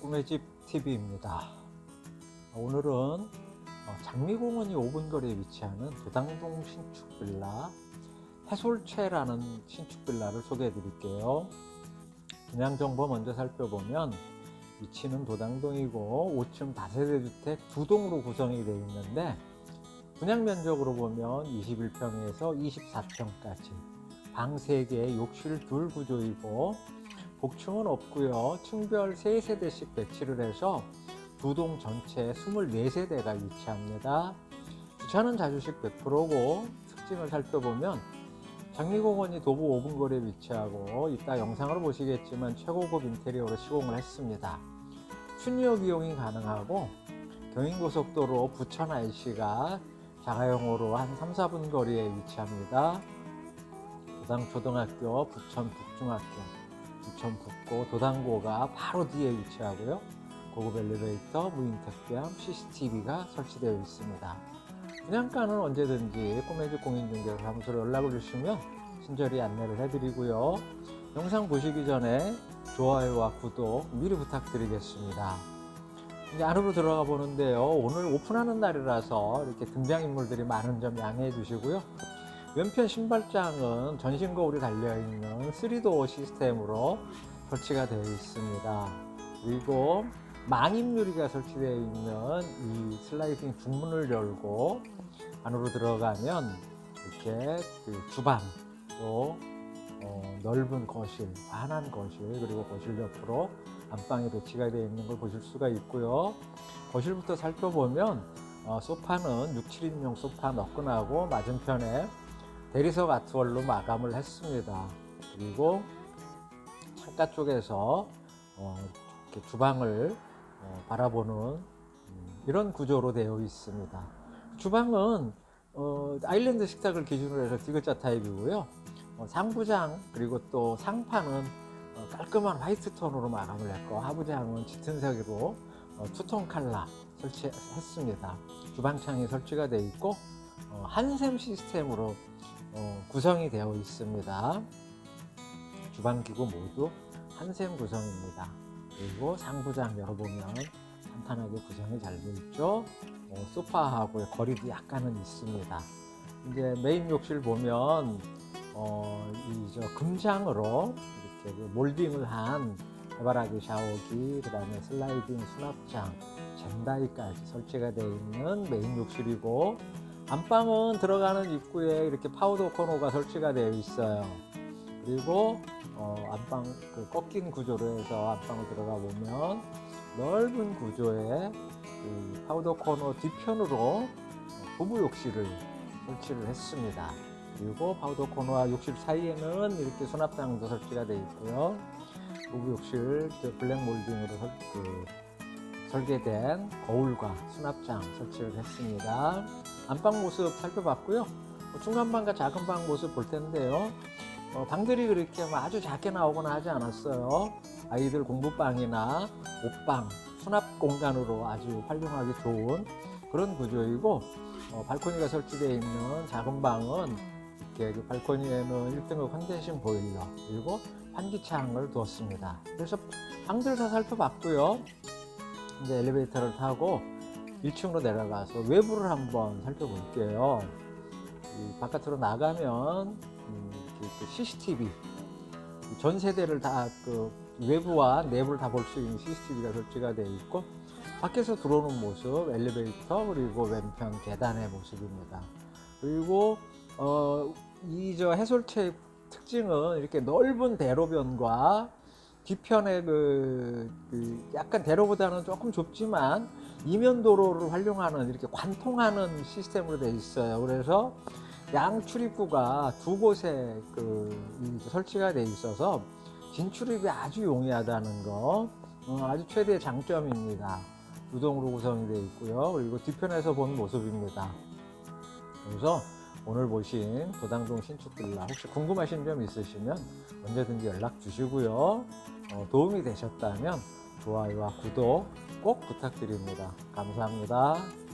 꿈의 집 TV입니다. 오늘은 어, 장미공원이 5분 거리에 위치하는 도당동 신축 빌라 해솔채라는 신축 빌라를 소개해 드릴게요. 분양 정보 먼저 살펴보면 위치는 도당동이고 5층 다세대 주택 두 동으로 구성이 되어 있는데 분양 면적으로 보면 21평에서 24평까지 방 3개, 욕실 둘 구조이고 복층은 없고요. 층별 3세대씩 배치를 해서 두 동 전체 24세대가 위치합니다. 주차는 자주식 100%고 특징을 살펴보면 장미공원이 도보 5분 거리에 위치하고 이따 영상으로 보시겠지만 최고급 인테리어로 시공을 했습니다. 춘역 이용이 가능하고 경인고속도로 부천 IC가 자가용으로 한 3, 4분 거리에 위치합니다. 도당초등학교, 부천 북중학교, 부천 북고, 도당고가 바로 뒤에 위치하고요. 고급 엘리베이터, 무인 택배함, CCTV가 설치되어 있습니다. 분양가는 언제든지 꿈의집 공인중개사 사무소로 연락을 주시면 친절히 안내를 해드리고요. 영상 보시기 전에 좋아요와 구독 미리 부탁드리겠습니다. 이제 안으로 들어가 보는데요. 오늘 오픈하는 날이라서 이렇게 등장인물들이 많은 점 양해해 주시고요. 왼편 신발장은 전신 거울이 달려있는 3도어 시스템으로 설치가 되어 있습니다. 그리고 망임 유리가 설치되어 있는 이 슬라이딩 중문을 열고 안으로 들어가면 이렇게 그 주방 또 어, 넓은 거실, 환한 거실 그리고 거실 옆으로 안방에 배치가 되어 있는 걸 보실 수가 있고요. 거실부터 살펴보면 어, 소파는 6, 7인용 소파 너끈하고 맞은편에 대리석 아트월로 마감을 했습니다. 그리고 창가 쪽에서 어, 이렇게 주방을 어, 바라보는 음, 이런 구조로 되어 있습니다. 주방은 어, 아일랜드 식탁을 기준으로 해서 디귿자 타입이고요. 어, 상부장 그리고 또 상판은 어, 깔끔한 화이트 톤으로 마감을 했고 하부장은 짙은 색으로 어, 투톤 칼라 설치했습니다. 주방창이 설치가 되어 있고 어, 한샘 시스템으로 어, 구성이 되어 있습니다. 주방 기구 모두 한샘 구성입니다. 그리고 상부장 열어보면 탄탄하게 구성이 잘 되어 있죠. 어, 소파하고 거리도 약간은 있습니다. 이제 메인 욕실 보면 어, 이저 금장으로 이렇게 그 몰딩을 한 해바라기 샤워기, 그 다음에 슬라이딩 수납장, 젠다이까지 설치가 되어 있는 메인 욕실이고 안방은 들어가는 입구에 이렇게 파우더 코너가 설치가 되어 있어요. 그리고 어, 안방 그 꺾인 구조로 해서 안방을 들어가 보면 넓은 구조의 그 파우더 코너 뒤편으로 부부 욕실을 설치를 했습니다. 그리고 파우더 코너와 욕실 사이에는 이렇게 수납장도 설치가 되어 있고요. 부부 욕실 저 블랙 몰딩으로 설, 그, 설계된 거울과 수납장 설치를 했습니다. 안방 모습 살펴봤고요. 뭐 중간방과 작은 방 모습 볼 텐데요. 어, 방들이 그렇게 뭐 아주 작게 나오거나 하지 않았어요. 아이들 공부방이나 옷방, 수납 공간으로 아주 활용하기 좋은 그런 구조이고 어, 발코니가 설치되어 있는 작은 방은 이렇게 그 발코니에는 1등급 컨덴싱 보일러 그리고 환기창을 두었습니다. 그래서 방들 다 살펴봤고요. 이제 엘리베이터를 타고 1층으로 내려가서 외부를 한번 살펴볼게요. 이 바깥으로 나가면 음, 그 CCTV 전 세대를 다 그 외부와 내부를 다 볼 수 있는 CCTV가 설치가 되어 있고 밖에서 들어오는 모습 엘리베이터 그리고 왼편 계단의 모습입니다. 그리고 어, 이 저 해솔체 특징은 이렇게 넓은 대로변과 뒤편에 그, 그 약간 대로보다는 조금 좁지만 이면 도로를 활용하는 이렇게 관통하는 시스템으로 되어 있어요. 그래서 양 출입구가 두 곳에 그이 설치가 되어 있어서 진출입이 아주 용이하다는 거 어, 아주 최대의 장점입니다. 두동으로 구성이 되어 있고요. 그리고 뒤편에서 본 모습입니다. 그래서 오늘 보신 도당동 신축 빌라 혹시 궁금하신 점 있으시면 언제든지 연락 주시고요. 어, 도움이 되셨다면 좋아요와 구독 꼭 부탁드립니다. 감사합니다.